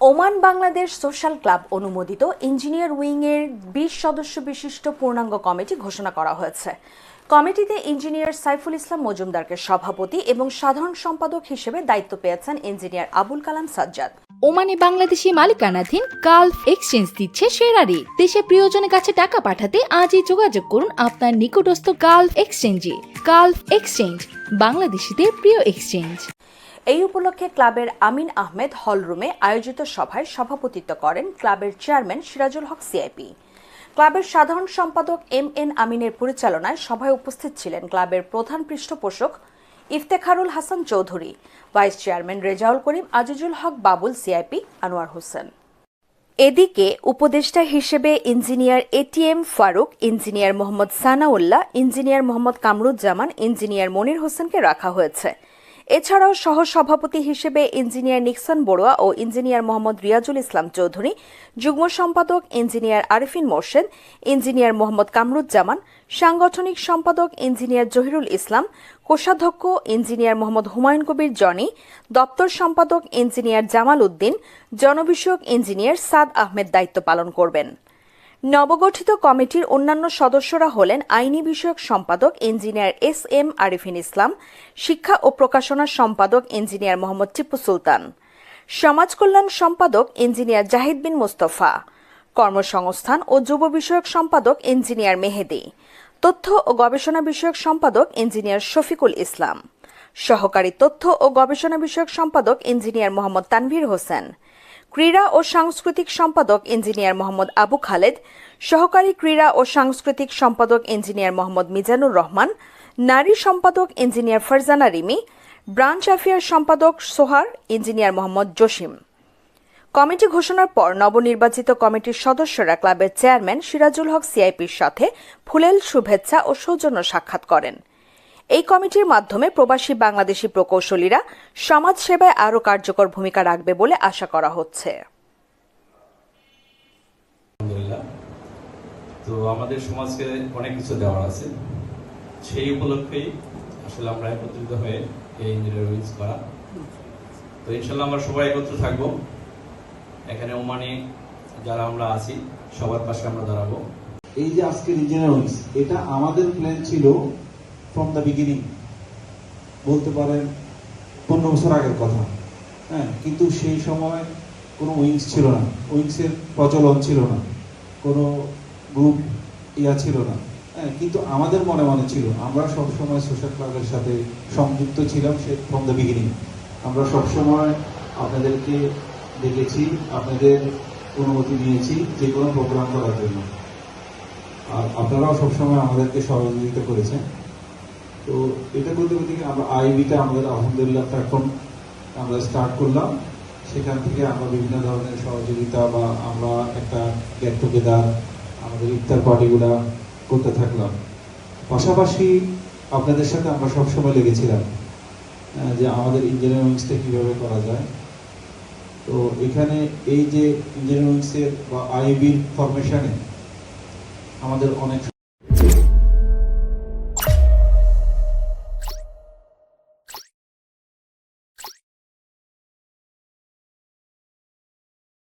Oman Bangladesh social club অনুমোদিত engineer উইংয়ের বিশ সদস্য বিশিষ্ট পূর্ণাঙ্গ কমিটি ঘোষণা করা হয়েছে। কমিটিতে ইঞ্জিনিয়ার সাইফুল ইসলাম মজুমদারকে সভাপতি এবং সাধারণ সম্পাদক হিসেবে দায়িত্ব পেয়েছেন ইঞ্জিনিয়ার আবুল কালাম সাজ্জাদ। ওমানে বাংলাদেশি মালিকানাধীন গালফ এক্সচেঞ্জ দিচ্ছে সেরা দেশে প্রিয়জনের কাছে টাকা পাঠাতে আজই যোগাযোগ করুন আপনার নিকটস্থ গালফ এক্সচেঞ্জে। গালফ এক্সচেঞ্জ, বাংলাদেশিদের প্রিয় এক্সচেঞ্জ। এই উপলক্ষে ক্লাবের আমিন আহমেদ হলরুমে আয়োজিত সভায় সভাপতিত্ব করেন ক্লাবের চেয়ারম্যান সিরাজুল হক সিআইপি। ক্লাবের সাধারণ সম্পাদক এম এন আমিনের পরিচালনায় সভায় উপস্থিত ছিলেন ক্লাবের প্রধান পৃষ্ঠপোষক Iftekharul Hasan Chowdhury, vice chairman Rezaul Karim Azizul Haque Babul CIP Anwar Hossain. এদিকে উপদেষ্টা হিসেবে engineer ATM Faruk, engineer Mohammad Sanaullah, engineer Mohammad Kamruzzaman, engineer Monir হোসেনকে রাখা হয়েছে। এছাড়াও সহসভাপতি হিসেবে ইঞ্জিনিয়ার নিক্সন বড়ুয়া ও ইঞ্জিনিয়ার মোহাম্মদ রিয়াজুল ইসলাম চৌধুরী, যুগ্ম সম্পাদক ইঞ্জিনিয়ার আরিফিন মোর্শেদ, ইঞ্জিনিয়ার মোহাম্মদ কামরুজ্জামান, সাংগঠনিক সম্পাদক ইঞ্জিনিয়ার জহিরুল ইসলাম, কোষাধ্যক্ষ ইঞ্জিনিয়ার মোহাম্মদ হুমায়ুন কবির জনি, দপ্তর সম্পাদক ইঞ্জিনিয়ার জামাল উদ্দিন, জনবিষয়ক ইঞ্জিনিয়ার সাদ আহমেদ দায়িত্ব পালন করবেন। নবগঠিত কমিটির অন্যান্য সদস্যরা হলেন আইনি বিষয়ক সম্পাদক engineer S M Arifin Islam, শিক্ষা ও প্রকাশনা সম্পাদক ইঞ্জিনিয়ার মোহাম্মদ টিপু সুলতান, সমাজ কল্যাণ সম্পাদক ইঞ্জিনিয়ার জাহিদ বিন মোস্তফা, কর্মসংস্থান ও যুব বিষয়ক সম্পাদক ইঞ্জিনিয়ার মেহেদি, তথ্য ও গবেষণা বিষয়ক সম্পাদক ইঞ্জিনিয়ার শফিকুল ইসলাম, সহকারী তথ্য ও গবেষণা বিষয়ক সম্পাদক ইঞ্জিনিয়ার মোহাম্মদ তানভীর হোসেন ক্রীড়া ও সাংস্কৃতিক সম্পাদক ইঞ্জিনিয়ার মোহাম্মদ আবু খালেদ, সহকারী ক্রীড়া ও সাংস্কৃতিক সম্পাদক ইঞ্জিনিয়ার মোহাম্মদ মিজানুর রহমান, নারী সম্পাদক engineer Farzana Rimi, branch affair সম্পাদক সোহার, ইঞ্জিনিয়ার মোহাম্মদ জসিম। কমিটি ঘোষণার পর নবনির্বাচিত কমিটির সদস্যরা ক্লাবের চেয়ারম্যান সিরাজুল হক সিআইপির সাথে ফুলেল শুভেচ্ছা ও সৌজন্য সাক্ষাৎ করেন। এই কমিটির মাধ্যমে প্রবাসী বাংলাদেশি প্রকৌশলীরা সমাজ সেবায় আরও কার্যকর ভূমিকা রাখবে বলে আশা করা হচ্ছে। তো আমাদের সমাজকে অনেক কিছু দেওয়ার আছে। সেই উপলক্ষেই আসলে আমরা একত্রিত হয়ে এই ইঞ্জিনিয়ারিং করা। তো ইনশাল্লাহ আমরা সবাই একত্র থাকব। এখানে ওমানে যারা আমরা আছি সবার পাশে আমরা দাঁড়াবো। এই যে আজকের ইঞ্জিনিয়ারিংস এটা আমাদের প্ল্যান ছিল ফ্রম দ্য বিগিনিং বলতে পারেন পনেরো বছর আগের কথা। হ্যাঁ কিন্তু সেই সময় কোনো উইংস ছিল না। উইংসের প্রচলন ছিল না। কোনো গ্রুপ ইয়া ছিল না। হ্যাঁ কিন্তু আমাদের মনে মনে ছিল, আমরা সবসময় সোশ্যাল ক্লাবের সাথে সংযুক্ত ছিলাম সে ফ্রম দ্য বিগিনিং আমরা সবসময় আপনাদেরকে দেখেছি, আপনাদের অনুমতি নিয়েছি যে কোনো প্রোগ্রাম করার জন্য। আর আপনারাও সবসময় আমাদেরকে সহযোগিতা করেছেন। তো এটা করতে করতে আমরা আইবিটা আমাদের আলহামদুলিল্লাহ প্ল্যাটফর্ম আমরা স্টার্ট করলাম। সেখান থেকে আমরা বিভিন্ন ধরনের সহযোগিতা বা আমরা একটা গেট টুগেদার আমাদের ইফতার পার্টিগুলা করতে থাকলাম। পাশাপাশি আপনাদের সাথে আমরা সবসময় লেগেছিলাম যে আমাদের ইঞ্জিনিয়ারিংসটা কীভাবে করা যায়। তো এখানে এই যে ইঞ্জিনিয়ারিংসের বা আইবির ফরমেশানে আমাদের অনেক